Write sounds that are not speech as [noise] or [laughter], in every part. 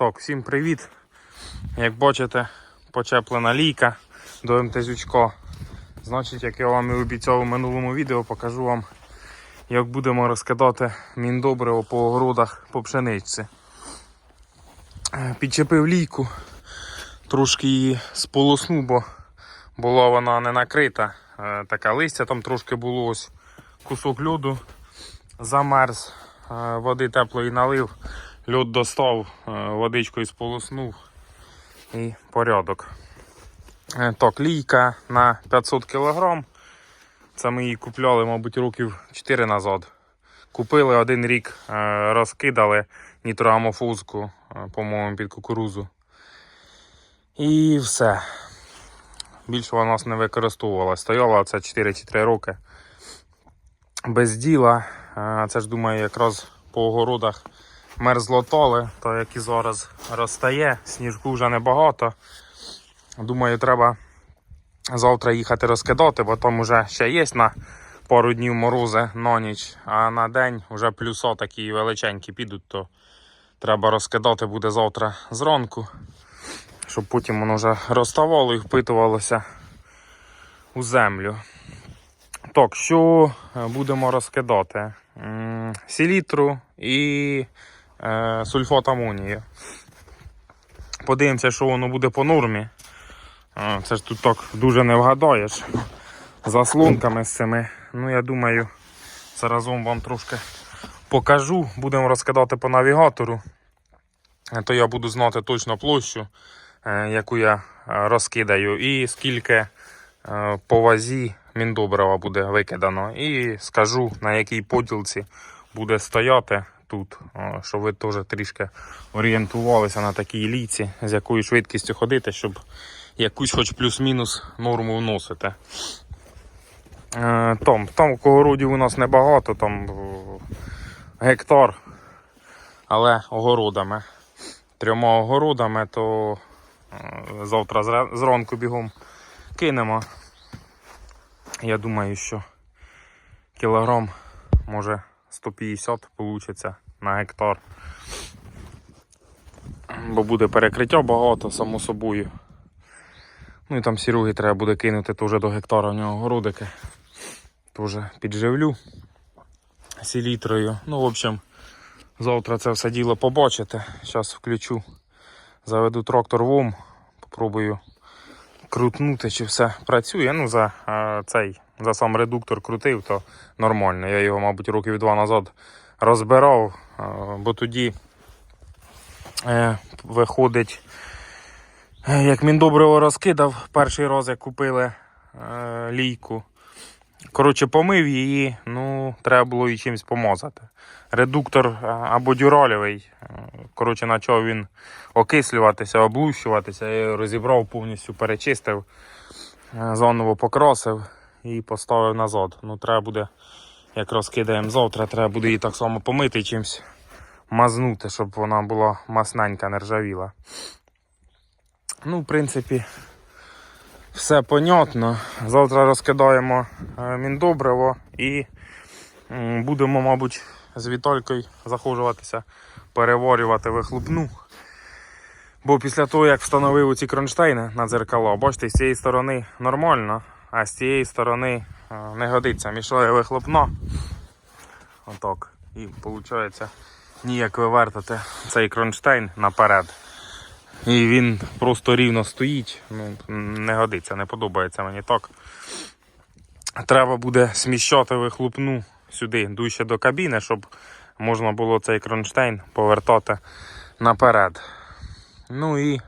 Так, всім привіт. Як бачите, почеплена лійка до МТЗючка. Значить, як я вам і обіцяв у минулому відео, покажу вам, як будемо розкидати міндобриво по огородах по пшеничці. Підчепив лійку, трошки її сполоснув, бо була вона не накрита. Е, Така листя там трошки було ось кусок льоду замерз, е, води теплої налив, льод достав, е, водичкою сполоснув і порядок. Е, Так, лійка на 500 кг. Це ми її купляли, мабуть, років 4 назад. Купили один рік, е, розкидали нітроамофузку, по-моєму, під кукурузу. І все. Більше вона нас не використовувалася. Стояла це 4 чи 3 роки без діла. Це ж думаю, якраз по огородах мерзлотоли, то як і зараз розстає, сніжку вже небагато. Думаю, треба завтра їхати розкидати, бо там вже ще є на пару днів морози на ніч, а на день вже плюсо такі величенькі підуть, то треба розкидати буде завтра зранку, щоб потім воно вже розставало і впитувалося у землю. Так, що е, будемо розкидати? М, Селітру і е, сульфат амонію. Подивимося, що воно буде по нормі. Е, Це ж тут так дуже не вгадаєш. Заслонками з цими. Ну, я думаю, заразом вам трошки покажу. Будемо розкидати по навігатору. Е, То я буду знати точно площу, е, яку я розкидаю, і скільки по вазі міндобрива буде викидано. І скажу на якій поділці буде стояти тут, е, щоб ви теж трішки орієнтувалися на такій ліці, з якою швидкістю ходити, щоб якусь хоч плюс-мінус норму вносити. Е, Там, там огородів у нас небагато, там гектар, але огородами. Трьома огородами, то е, завтра зранку бігом кинемо. Я думаю, що кілограм, може 150 вийде на гектар. Бо буде перекриття багато, само собою. Ну і там сіруги треба буде кинути теж до гектара в нього городики. Теж підживлю селітрою. Ну, в общем, завтра це все діло побачите. Зараз включу, заведу трактор ВОМ, попробую крутнути, чи все працює. Ну, за е, цей, за сам редуктор крутив, то нормально. Я його, мабуть, років два назад розбирав, бо тоді е, виходить, е, як міндобриво розкидав, перший раз як купили е, лійку. Коротше, помив її, ну, треба було її чимось помазати. Редуктор е, або дюралєвий. е, Коротше, почав він окислюватися, облущуватися. Я його розібрав, повністю перечистив, заново покрасив і поставив назад. Ну, треба буде, як розкидаємо завтра, треба буде її так само помити чимось мазнути, щоб вона була масненька, не ржавіла. Ну, в принципі, все понятно. Завтра розкидаємо е, міндобриво і будемо, мабуть, з Віталькою захожуватися, переварювати вихлопну. Бо після того, як встановив ці кронштейни на дзеркало, бачите, з цієї сторони нормально, а з цієї сторони не годиться. Мішає вихлопна. Отак. І виходить ніяк вивертати цей кронштейн наперед. І він просто рівно стоїть. Ну, не годиться, не подобається мені так. Треба буде сміщати вихлопну сюди, дужче до кабіни, щоб можна було цей кронштейн повертати наперед. Ну і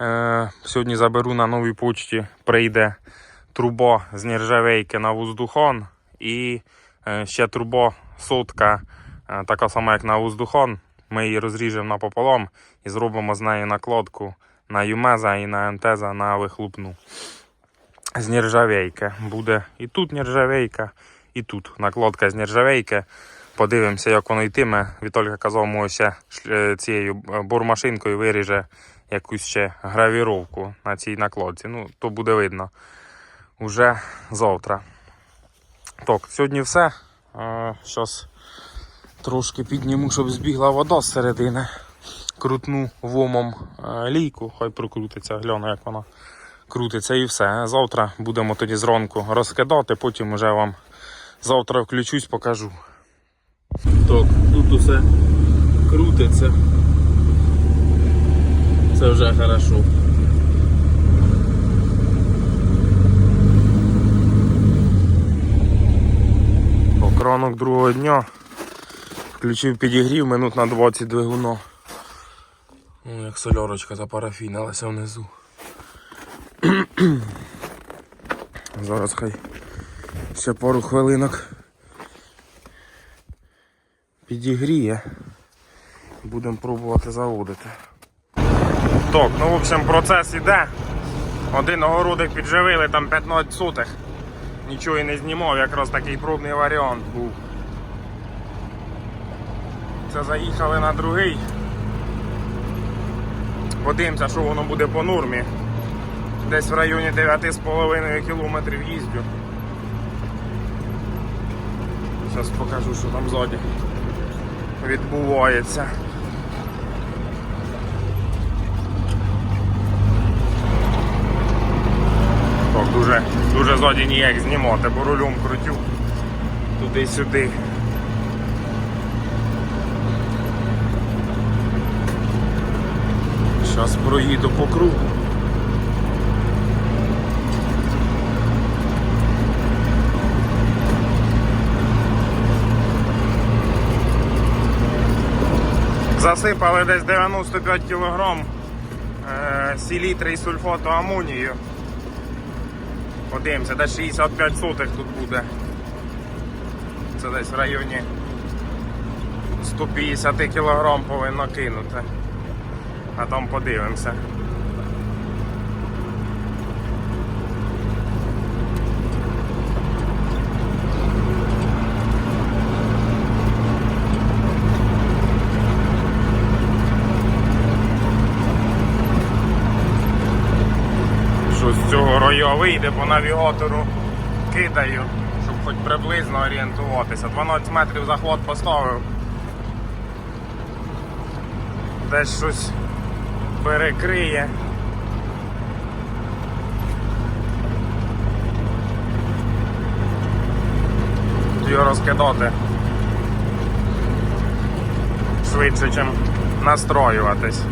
е, сьогодні заберу на новій почті, прийде труба з нержавейки на воздухон і е, ще труба сотка, е, така сама, як на воздухон. Ми її розріжемо напополам і зробимо з неї накладку на Юмеза і на МТЗа на вихлопну. З нержавейки. Буде і тут нержавейка, і тут накладка з нержавейки. Подивимося, як воно йтиме. Вітолька казав, може е, цією бормашинкою виріже якусь ще гравіровку на цій накладці. Ну, то буде видно уже завтра. Так, сьогодні все. Зараз трошки підніму, щоб збігла вода з середини. крутну вомом е, лійку, хай прокрутиться, гляну, як вона крутиться і все. Завтра будемо тоді зранку розкидати, потім вже вам завтра включусь, покажу. Так, тут усе крутиться. Це вже хорошо. Ранок другого дня. Включив підігрів минут на 20 двигуна. Ну, як солярочка запарафінилася внизу. [clears throat] Зараз хай ще пару хвилинок підігріє. Будемо пробувати заводити. Так, ну в общем процес іде. Один огородик підживили, там 15 сутих. Нічого і не знімав, якраз такий пробний варіант був. Це заїхали на другий. Подивимося, що воно буде по нормі. Десь в районі 9,5 кілометрів їздю. Зараз покажу, що там ззаді відбувається. Так, дуже, дуже ззаді ніяк знімати, бо рулем крутю туди-сюди. Зараз проїду по кругу. Засипали десь 95 кг е, селітри і сульфату амонію. Подивимося, десь 65 сотих тут буде. Це десь в районі 150 кг повинно кинути. А там подивимося. Що з цього рою вийде по навігатору кидаю, щоб хоч приблизно орієнтуватися. 12 метрів захват поставив. Десь щось перекриє. Його розкидати швидше, ніж настроюватись.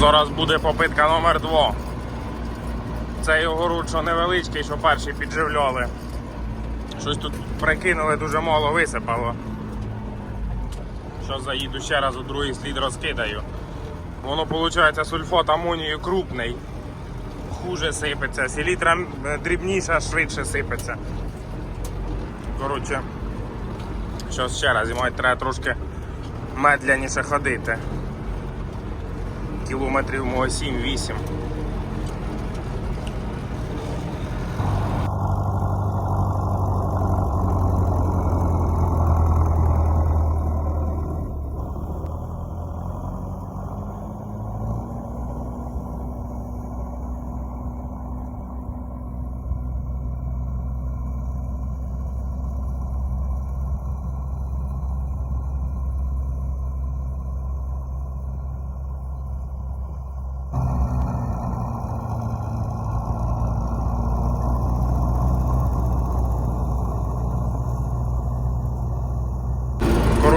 Зараз буде попитка номер 2 Цей огород, що невеличкий, що перший підживляли. Щось тут прикинули, дуже мало висипало. Що заїду ще раз у другий слід розкидаю. Воно виходить сульфат амонію крупний. Хуже сипеться, селітра дрібніша, швидше сипеться. Коротше, щось ще раз, і треба трошки медляніше ходити кілометрів мого 7-8.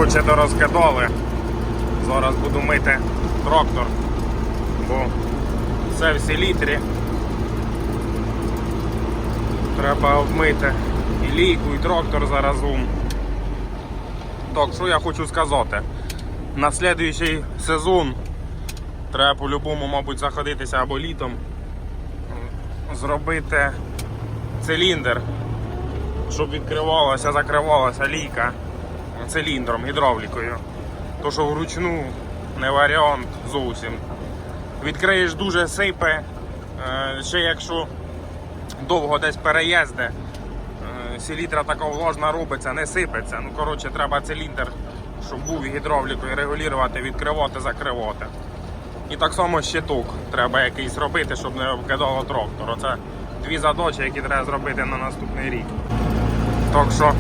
Коротше, дорозкидали. Зараз буду мити трактор, бо це всі літрі. Треба обмити і лійку, і трактор заразом. Так, що я хочу сказати? На слідуючий сезон треба по-любому, мабуть, заходитися або літом зробити циліндр, щоб відкривалася, закривалася лійка циліндром, гідравлікою. То що вручну не варіант зовсім. Відкриєш дуже сипе, е, ще якщо довго десь переїзде, е, селітра така влажна робиться, не сипеться. Ну, коротше, треба циліндр, щоб був гідравлікою регулювати, відкривати, закривати. І так само щиток треба якийсь робити, щоб не обкидало трактор. Оце дві задачі, які треба зробити на наступний рік. Так що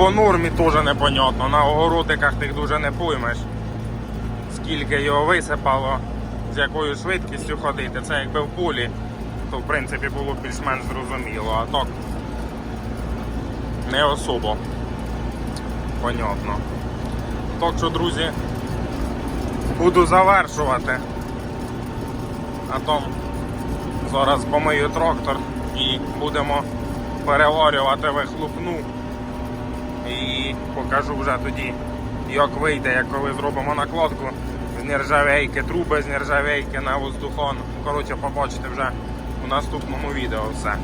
по нормі теж непонятно. На огородиках тих дуже не поймеш, скільки його висипало, з якою швидкістю ходити. Це якби в полі, то в принципі було б більш-менш зрозуміло. А так не особо понятно. Так що, друзі, буду завершувати. А то зараз помию трактор і будемо переварювати вихлопну. І покажу вже тоді, як вийде, як коли зробимо накладку з нержавейки, труби з нержавейки на воздухон. Коротше, побачите вже у наступному відео все.